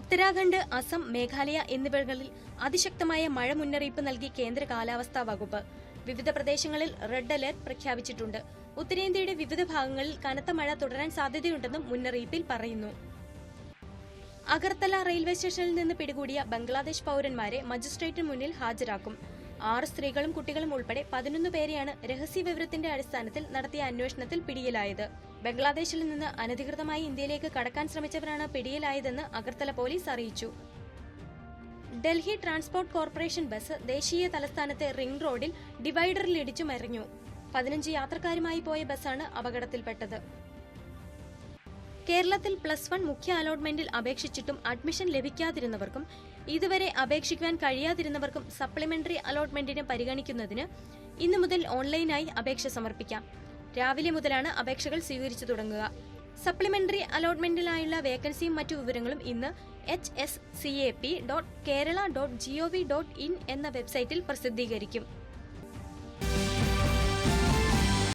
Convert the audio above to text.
ഉത്തരാഖണ്ഡ് അസം മേഘാലയ എന്നിവിടങ്ങളിൽ അതിശക്തമായ മഴ മുന്നറിയിപ്പ് നൽകി കേന്ദ്ര കാലാവസ്ഥാ വകുപ്പ്. വിവിധ പ്രദേശങ്ങളിൽ റെഡ് അലർട്ട് പ്രഖ്യാപിച്ചിട്ടുണ്ട്. ഉത്തരേന്ത്യയുടെ വിവിധ ഭാഗങ്ങളിൽ കനത്ത മഴ തുടരാൻ സാധ്യതയുണ്ടെന്നും മുന്നറിയിപ്പിൽ പറയുന്നു. അഗർത്തല റെയിൽവേ സ്റ്റേഷനിൽ നിന്ന് പിടികൂടിയ ബംഗ്ലാദേശ് പൌരന്മാരെ മജിസ്ട്രേറ്റിന് മുന്നിൽ ഹാജരാക്കും. ആറ് സ്ത്രീകളും കുട്ടികളും ഉൾപ്പെടെ പതിനൊന്ന് പേരെയാണ് രഹസ്യ വിവരത്തിന്റെ അടിസ്ഥാനത്തിൽ നടത്തിയ അന്വേഷണത്തിൽ പിടിയിലായത്. ബംഗ്ലാദേശിൽ നിന്ന് അനധികൃതമായി ഇന്ത്യയിലേക്ക് കടക്കാൻ ശ്രമിച്ചവരാണ് പിടിയിലായതെന്ന് അഗർത്തല പോലീസ് അറിയിച്ചു. ഡൽഹി ട്രാൻസ്പോർട്ട് കോർപ്പറേഷൻ ബസ് ദേശീയ തലസ്ഥാനത്തെ റിംഗ് റോഡിൽ ഡിവൈഡറിൽ ഇടിച്ചു മറിഞ്ഞു പതിനഞ്ച് യാത്രക്കാരുമായി പോയ ബസ്സാണ് അപകടത്തിൽപ്പെട്ടത്. കേരളത്തിൽ പ്ലസ് വൺ മുഖ്യ അലോട്ട്മെന്റിൽ അപേക്ഷിച്ചിട്ടും അഡ്മിഷൻ ലഭിക്കാതിരുന്നവർക്കും ഇതുവരെ അപേക്ഷിക്കുവാൻ കഴിയാതിരുന്നവർക്കും സപ്ലിമെന്ററി അലോട്ട്മെന്റിനെ പരിഗണിക്കുന്നതിന് ഇന്നു മുതൽ ഓൺലൈനായി അപേക്ഷ സമർപ്പിക്കാം. രാവിലെ മുതലാണ് അപേക്ഷകൾ സ്വീകരിച്ചു തുടങ്ങുക. സപ്ലിമെന്ററി അലോട്ട്മെന്റിനായുള്ള വേക്കൻസിയും മറ്റു വിവരങ്ങളും ഇന്ന് H S C A P dot Kerala dot gov dot in എന്ന വെബ്സൈറ്റിൽ പ്രസിദ്ധീകരിക്കും.